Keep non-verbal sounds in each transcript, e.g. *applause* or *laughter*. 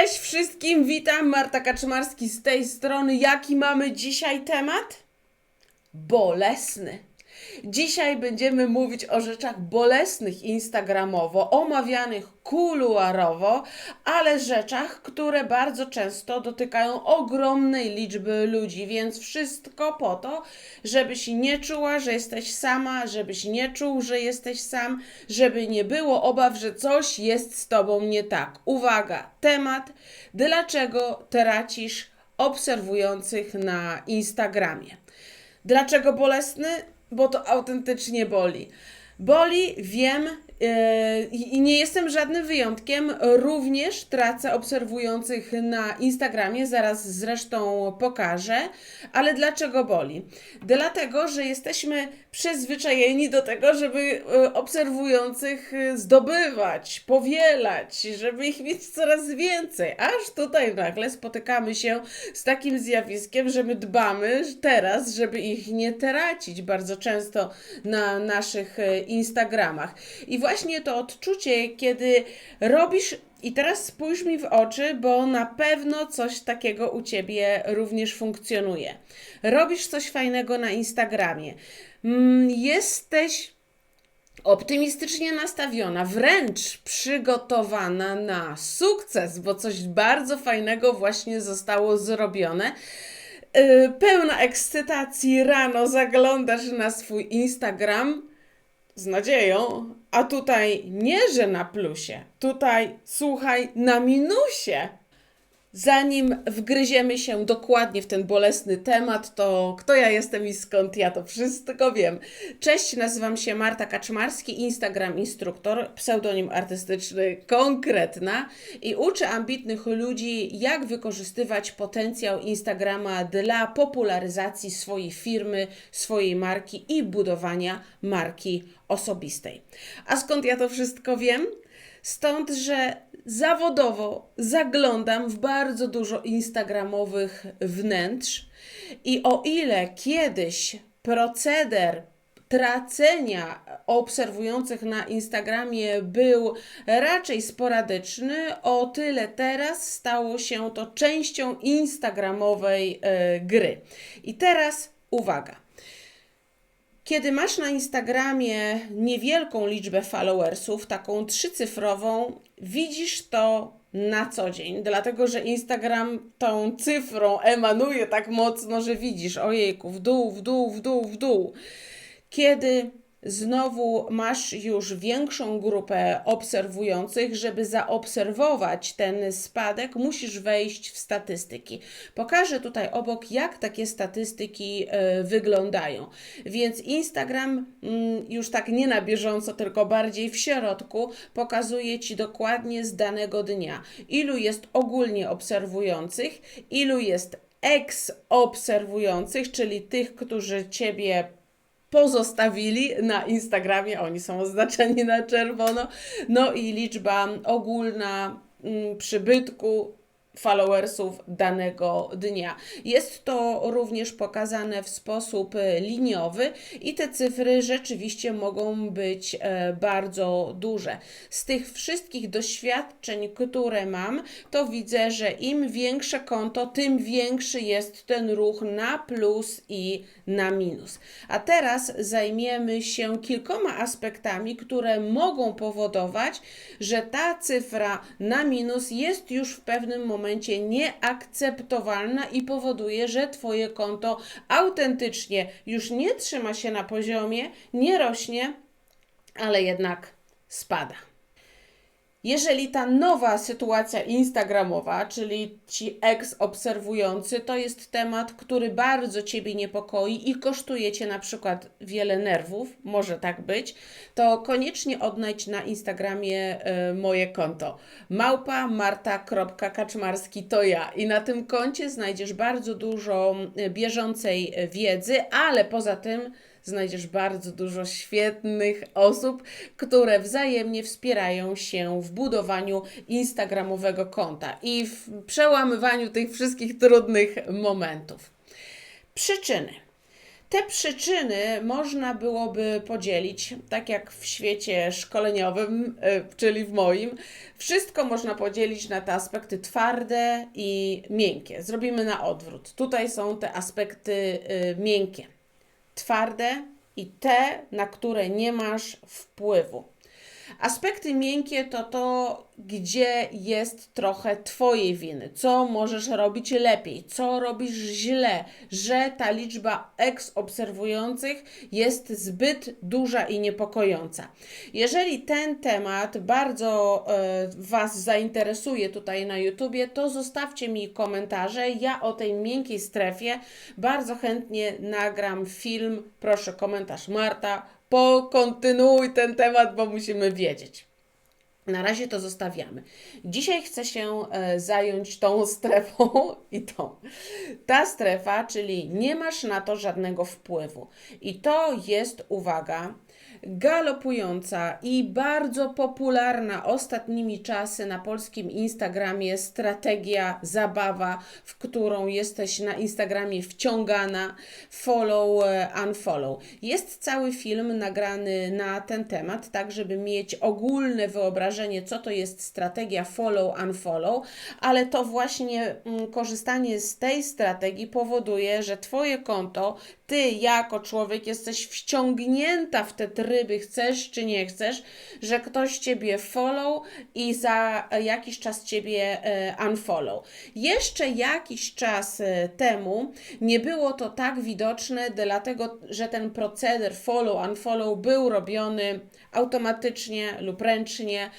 Cześć wszystkim, witam, Marta Kaczmarski z tej strony. Jaki mamy dzisiaj temat? Bolesny. Dzisiaj będziemy mówić o rzeczach bolesnych instagramowo, omawianych kuluarowo, ale rzeczach, które bardzo często dotykają ogromnej liczby ludzi, więc wszystko po to, żebyś nie czuła, że jesteś sama, żebyś nie czuł, że jesteś sam, żeby nie było obaw, że coś jest z tobą nie tak. Uwaga, temat, dlaczego tracisz obserwujących na Instagramie. Dlaczego bolesny? Bo to autentycznie boli. Boli, wiem, i nie jestem żadnym wyjątkiem. Również tracę obserwujących na Instagramie, zaraz zresztą pokażę. Ale dlaczego boli? Dlatego, że jesteśmy przyzwyczajeni do tego, żeby yy, obserwujących yy, zdobywać, powielać, żeby ich mieć coraz więcej. Aż tutaj nagle spotykamy się z takim zjawiskiem, że my dbamy teraz, żeby ich nie tracić bardzo często na naszych Instagramach. I właśnie to odczucie, kiedy robisz i teraz spójrz mi w oczy, bo na pewno coś takiego u ciebie również funkcjonuje. Robisz coś fajnego na Instagramie. Mm, Jesteś optymistycznie nastawiona, wręcz przygotowana na sukces, bo coś bardzo fajnego właśnie zostało zrobione. Yy, Pełna ekscytacji rano zaglądasz na swój Instagram z nadzieją, a tutaj nie, że na plusie, tutaj słuchaj na minusie. Zanim wgryziemy się dokładnie w ten bolesny temat, to kto ja jestem i skąd ja to wszystko wiem. Cześć, nazywam się Marta Kaczmarski, Instagram instruktor, pseudonim artystyczny Konkretna i uczę ambitnych ludzi, jak wykorzystywać potencjał Instagrama dla popularyzacji swojej firmy, swojej marki i budowania marki osobistej. A skąd ja to wszystko wiem? Stąd, że zawodowo zaglądam w bardzo dużo instagramowych wnętrz i o ile kiedyś proceder tracenia obserwujących na Instagramie był raczej sporadyczny, o tyle teraz stało się to częścią instagramowej e, gry. I teraz uwaga. Kiedy masz na Instagramie niewielką liczbę followersów, taką trzycyfrową, widzisz to na co dzień, dlatego że Instagram tą cyfrą emanuje tak mocno, że widzisz, ojejku, w dół, w dół, w dół, w dół. Kiedy znowu masz już większą grupę obserwujących, żeby zaobserwować ten spadek, musisz wejść w statystyki. Pokażę tutaj obok, jak takie statystyki y, wyglądają. Więc Instagram mm, już tak nie na bieżąco, tylko bardziej w środku pokazuje Ci dokładnie z danego dnia, ilu jest ogólnie obserwujących, ilu jest ex obserwujących, czyli tych, którzy Ciebie pozostawili na Instagramie, oni są oznaczeni na czerwono, no i liczba ogólna mm, przybytku followersów danego dnia. Jest to również pokazane w sposób e, liniowy i te cyfry rzeczywiście mogą być e, bardzo duże. Z tych wszystkich doświadczeń, które mam, to widzę, że im większe konto, tym większy jest ten ruch na plus i na minus. A teraz zajmiemy się kilkoma aspektami, które mogą powodować, że ta cyfra na minus jest już w pewnym momencie momencie nieakceptowalna i powoduje, że Twoje konto autentycznie już nie trzyma się na poziomie, nie rośnie, ale jednak spada. Jeżeli ta nowa sytuacja instagramowa, czyli ci ex-obserwujący, to jest temat, który bardzo Ciebie niepokoi i kosztuje Cię na przykład wiele nerwów, może tak być, to koniecznie odnajdź na Instagramie y, moje konto. Małpa to ja i na tym koncie znajdziesz bardzo dużo e, bieżącej wiedzy, ale poza tym znajdziesz bardzo dużo świetnych osób, które wzajemnie wspierają się w budowaniu Instagramowego konta i w przełamywaniu tych wszystkich trudnych momentów. Przyczyny. Te przyczyny można byłoby podzielić, tak jak w świecie szkoleniowym, e, czyli w moim. Wszystko można podzielić na te aspekty twarde i miękkie. Zrobimy na odwrót. Tutaj są te aspekty e, miękkie, twarde i te, na które nie masz wpływu. Aspekty miękkie to to, gdzie jest trochę Twojej winy, co możesz robić lepiej, co robisz źle, że ta liczba ex-obserwujących jest zbyt duża i niepokojąca. Jeżeli ten temat bardzo e, Was zainteresuje tutaj na YouTubie, to zostawcie mi komentarze. Ja o tej miękkiej strefie bardzo chętnie nagram film. Proszę, komentarz Marta pokontynuuj ten temat, bo musimy wiedzieć. Na razie to zostawiamy. Dzisiaj chcę się e, zająć tą *laughs* strefą i tą. Ta strefa, czyli nie masz na to żadnego wpływu. I to jest, uwaga, galopująca i bardzo popularna ostatnimi czasy na polskim Instagramie strategia, zabawa, w którą jesteś na Instagramie wciągana, follow, e, unfollow. Jest cały film nagrany na ten temat, tak żeby mieć ogólne wyobrażenie, co to jest strategia follow, unfollow, ale to właśnie mm, korzystanie z tej strategii powoduje, że Twoje konto, Ty jako człowiek jesteś wciągnięta w te tryby, chcesz czy nie chcesz, że ktoś Ciebie follow i za jakiś czas Ciebie e, unfollow. Jeszcze jakiś czas e, temu nie było to tak widoczne, dlatego że ten proceder follow, unfollow był robiony automatycznie lub ręcznie,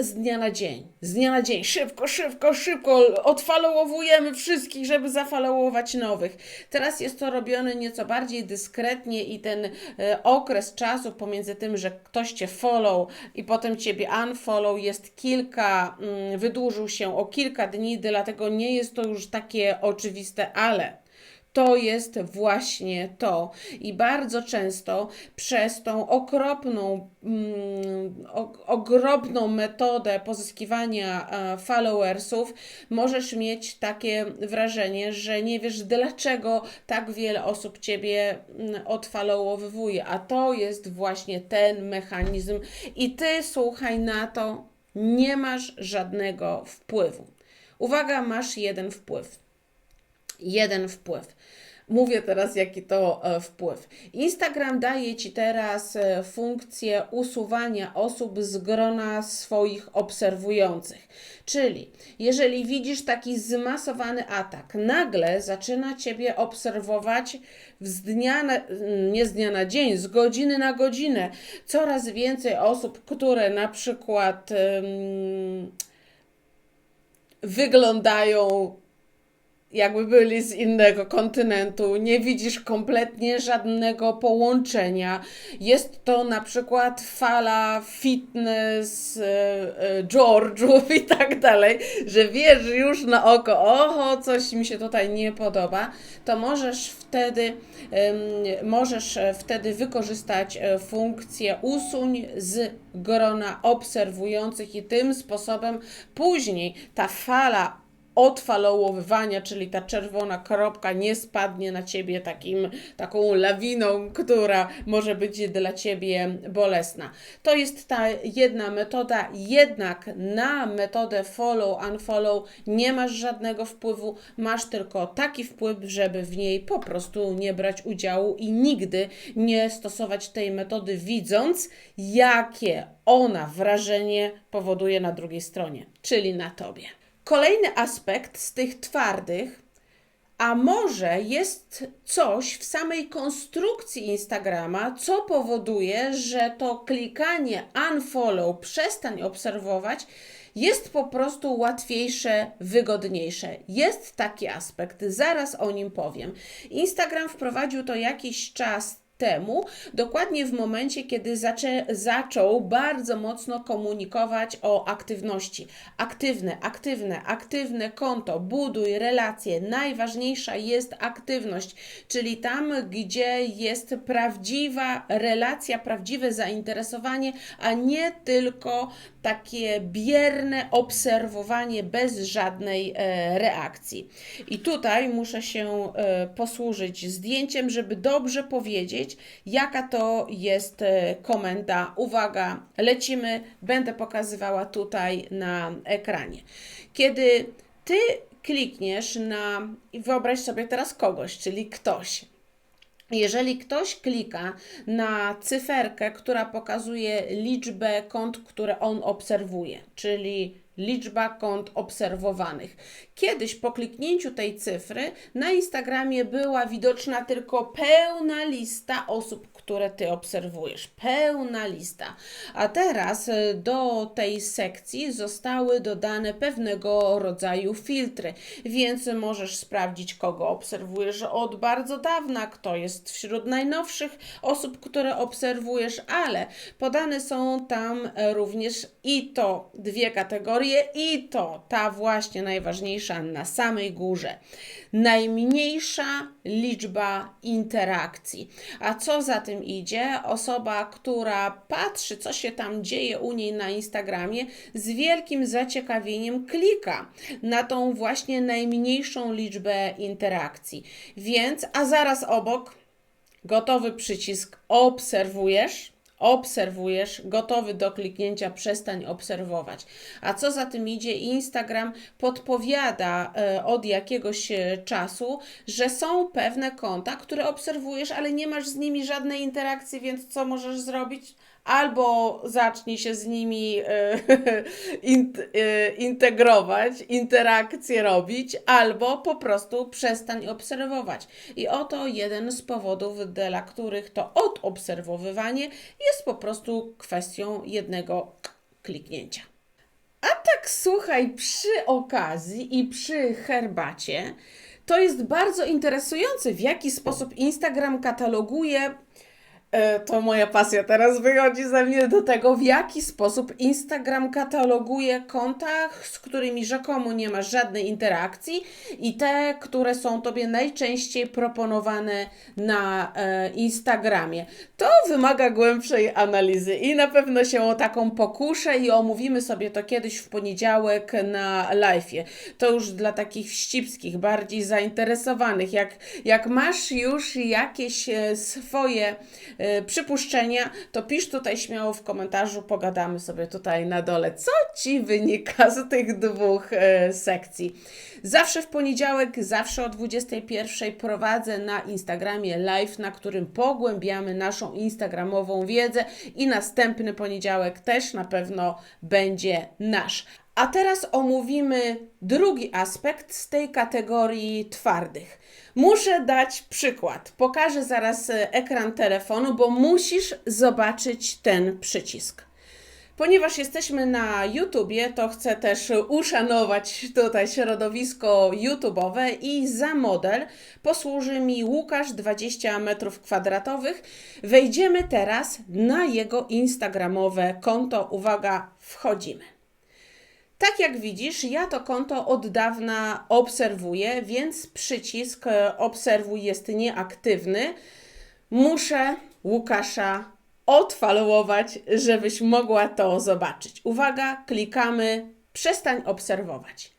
z dnia na dzień. Z dnia na dzień. Szybko, szybko, szybko. Odfalowujemy wszystkich, żeby zafalowować nowych. Teraz jest to robione nieco bardziej dyskretnie i ten e, okres czasu pomiędzy tym, że ktoś cię follow i potem ciebie unfollow jest kilka, mm, wydłużył się o kilka dni, dlatego nie jest to już takie oczywiste, ale to jest właśnie to. I bardzo często przez tą okropną, mm, ogromną metodę pozyskiwania e, followersów możesz mieć takie wrażenie, że nie wiesz dlaczego tak wiele osób ciebie mm, odfollowowuje, a to jest właśnie ten mechanizm. I ty słuchaj na to, nie masz żadnego wpływu. Uwaga, masz jeden wpływ jeden wpływ. Mówię teraz, jaki to e, wpływ. Instagram daje Ci teraz e, funkcję usuwania osób z grona swoich obserwujących. Czyli, jeżeli widzisz taki zmasowany atak, nagle zaczyna Ciebie obserwować z dnia na, nie z dnia na dzień, z godziny na godzinę. Coraz więcej osób, które na przykład wyglądają jakby byli z innego kontynentu, nie widzisz kompletnie żadnego połączenia. Jest to na przykład fala fitness e, e, George'ów *laughs* i tak dalej, że wiesz już na oko, oho, coś mi się tutaj nie podoba, to możesz wtedy, możesz wtedy wykorzystać e, funkcję usuń z grona obserwujących i tym sposobem później ta fala odfalowowywania, czyli ta czerwona kropka nie spadnie na ciebie takim, taką lawiną, która może być dla ciebie bolesna. To jest ta jedna metoda, jednak na metodę follow, unfollow nie masz żadnego wpływu, masz tylko taki wpływ, żeby w niej po prostu nie brać udziału i nigdy nie stosować tej metody, widząc, jakie ona wrażenie powoduje na drugiej stronie, czyli na tobie. Kolejny aspekt z tych twardych, a może jest coś w samej konstrukcji Instagrama, co powoduje, że to klikanie unfollow, przestań obserwować, jest po prostu łatwiejsze, wygodniejsze. Jest taki aspekt, zaraz o nim powiem. Instagram wprowadził to jakiś czas temu, dokładnie w momencie, kiedy zaczę, zaczął bardzo mocno komunikować o aktywności. Aktywne, aktywne, aktywne konto, buduj relacje. Najważniejsza jest aktywność, czyli tam, gdzie jest prawdziwa relacja, prawdziwe zainteresowanie, a nie tylko takie bierne obserwowanie bez żadnej e, reakcji. I tutaj muszę się e, posłużyć zdjęciem, żeby dobrze powiedzieć, jaka to jest e, komenda. Uwaga, lecimy, będę pokazywała tutaj na ekranie. Kiedy ty klikniesz na, wyobraź sobie teraz kogoś, czyli ktoś, jeżeli ktoś klika na cyferkę, która pokazuje liczbę kont, które on obserwuje, czyli liczba kont obserwowanych. Kiedyś po kliknięciu tej cyfry na Instagramie była widoczna tylko pełna lista osób, które ty obserwujesz. Pełna lista. A teraz e, do tej sekcji zostały dodane pewnego rodzaju filtry, więc możesz sprawdzić, kogo obserwujesz od bardzo dawna, kto jest wśród najnowszych osób, które obserwujesz, ale podane są tam również i to dwie kategorie, i to ta właśnie najważniejsza na samej górze. Najmniejsza liczba interakcji. A co za tym idzie? Osoba, która patrzy, co się tam dzieje u niej na Instagramie, z wielkim zaciekawieniem klika na tą właśnie najmniejszą liczbę interakcji. Więc, a zaraz obok, gotowy przycisk obserwujesz obserwujesz, gotowy do kliknięcia, przestań obserwować. A co za tym idzie, Instagram podpowiada e, od jakiegoś e, czasu, że są pewne konta, które obserwujesz, ale nie masz z nimi żadnej interakcji, więc co możesz zrobić? Albo zacznij się z nimi e, *laughs* e, integrować, interakcje robić, albo po prostu przestań obserwować. I oto jeden z powodów, dla których to odobserwowywanie jest po prostu kwestią jednego kliknięcia. A tak słuchaj, przy okazji i przy herbacie, to jest bardzo interesujące, w jaki sposób Instagram kataloguje to moja pasja teraz wychodzi ze mnie do tego, w jaki sposób Instagram kataloguje konta, z którymi rzekomo nie masz żadnej interakcji i te, które są Tobie najczęściej proponowane na e, Instagramie. To wymaga głębszej analizy i na pewno się o taką pokuszę i omówimy sobie to kiedyś w poniedziałek na live'ie. To już dla takich wścibskich, bardziej zainteresowanych. Jak, jak masz już jakieś e, swoje przypuszczenia, to pisz tutaj śmiało w komentarzu, pogadamy sobie tutaj na dole, co Ci wynika z tych dwóch y, sekcji. Zawsze w poniedziałek, zawsze o 21 prowadzę na Instagramie live, na którym pogłębiamy naszą instagramową wiedzę i następny poniedziałek też na pewno będzie nasz. A teraz omówimy drugi aspekt z tej kategorii twardych. Muszę dać przykład. Pokażę zaraz e, ekran telefonu, bo musisz zobaczyć ten przycisk. Ponieważ jesteśmy na YouTubie, to chcę też uszanować tutaj środowisko YouTubeowe i za model posłuży mi Łukasz 20 metrów kwadratowych. Wejdziemy teraz na jego instagramowe konto. Uwaga, wchodzimy. Tak jak widzisz, ja to konto od dawna obserwuję, więc przycisk e, obserwuj jest nieaktywny. Muszę Łukasza odfollowować, żebyś mogła to zobaczyć. Uwaga, klikamy przestań obserwować.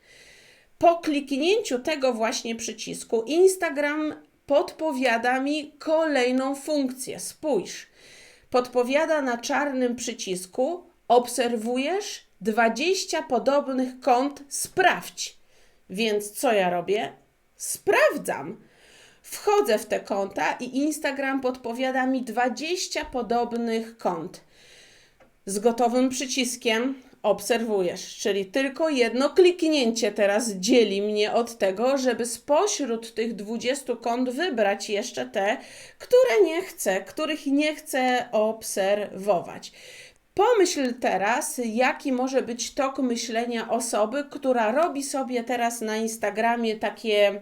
Po kliknięciu tego właśnie przycisku Instagram podpowiada mi kolejną funkcję. Spójrz. Podpowiada na czarnym przycisku obserwujesz 20 podobnych kont, sprawdź. Więc co ja robię? Sprawdzam. Wchodzę w te konta i Instagram podpowiada mi 20 podobnych kont. Z gotowym przyciskiem obserwujesz, czyli tylko jedno kliknięcie teraz dzieli mnie od tego, żeby spośród tych 20 kont wybrać jeszcze te, które nie chcę, których nie chcę obserwować. Pomyśl teraz, jaki może być tok myślenia osoby, która robi sobie teraz na Instagramie takie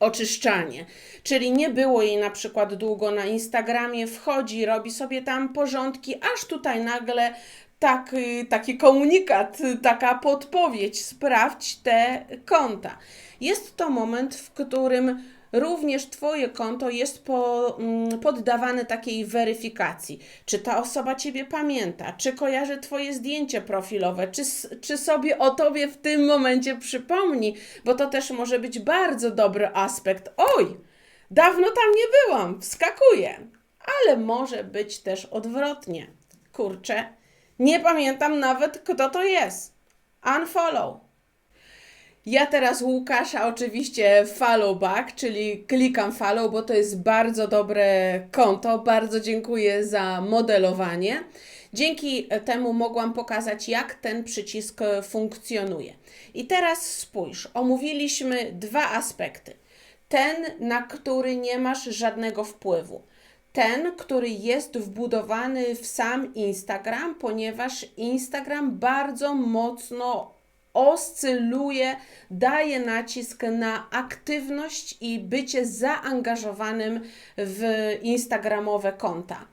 oczyszczanie. Czyli nie było jej na przykład długo na Instagramie, wchodzi, robi sobie tam porządki, aż tutaj nagle taki, taki komunikat, taka podpowiedź, sprawdź te konta. Jest to moment, w którym również Twoje konto jest po, mm, poddawane takiej weryfikacji. Czy ta osoba Ciebie pamięta? Czy kojarzy Twoje zdjęcie profilowe? Czy, czy sobie o Tobie w tym momencie przypomni? Bo to też może być bardzo dobry aspekt. Oj, dawno tam nie byłam, wskakuję. Ale może być też odwrotnie. Kurczę, nie pamiętam nawet, kto to jest. Unfollow. Ja teraz Łukasza oczywiście follow back, czyli klikam follow, bo to jest bardzo dobre konto. Bardzo dziękuję za modelowanie. Dzięki temu mogłam pokazać, jak ten przycisk funkcjonuje. I teraz spójrz, omówiliśmy dwa aspekty. Ten, na który nie masz żadnego wpływu. Ten, który jest wbudowany w sam Instagram, ponieważ Instagram bardzo mocno oscyluje, daje nacisk na aktywność i bycie zaangażowanym w instagramowe konta.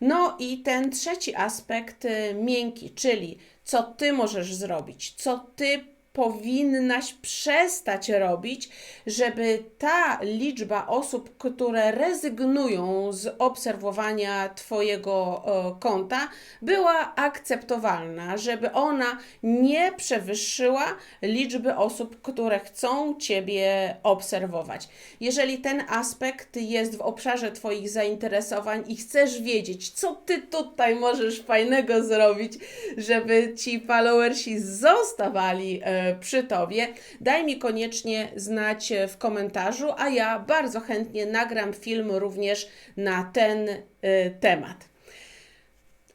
No i ten trzeci aspekt y, miękki, czyli co ty możesz zrobić, co ty powinnaś przestać robić, żeby ta liczba osób, które rezygnują z obserwowania Twojego e, konta, była akceptowalna, żeby ona nie przewyższyła liczby osób, które chcą Ciebie obserwować. Jeżeli ten aspekt jest w obszarze Twoich zainteresowań i chcesz wiedzieć, co Ty tutaj możesz fajnego zrobić, żeby ci followersi zostawali e, przy Tobie, daj mi koniecznie znać e, w komentarzu, a ja bardzo chętnie nagram film również na ten e, temat.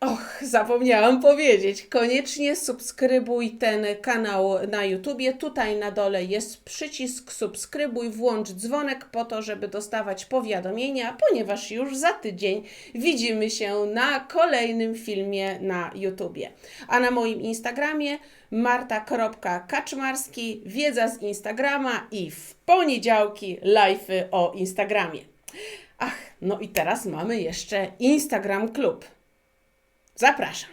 Och, zapomniałam powiedzieć. Koniecznie subskrybuj ten kanał na YouTubie. Tutaj na dole jest przycisk subskrybuj, włącz dzwonek po to, żeby dostawać powiadomienia, ponieważ już za tydzień widzimy się na kolejnym filmie na YouTubie. A na moim Instagramie marta.kaczmarski, wiedza z Instagrama i w poniedziałki live'y o Instagramie. Ach, no i teraz mamy jeszcze Instagram Klub. Zapraszam.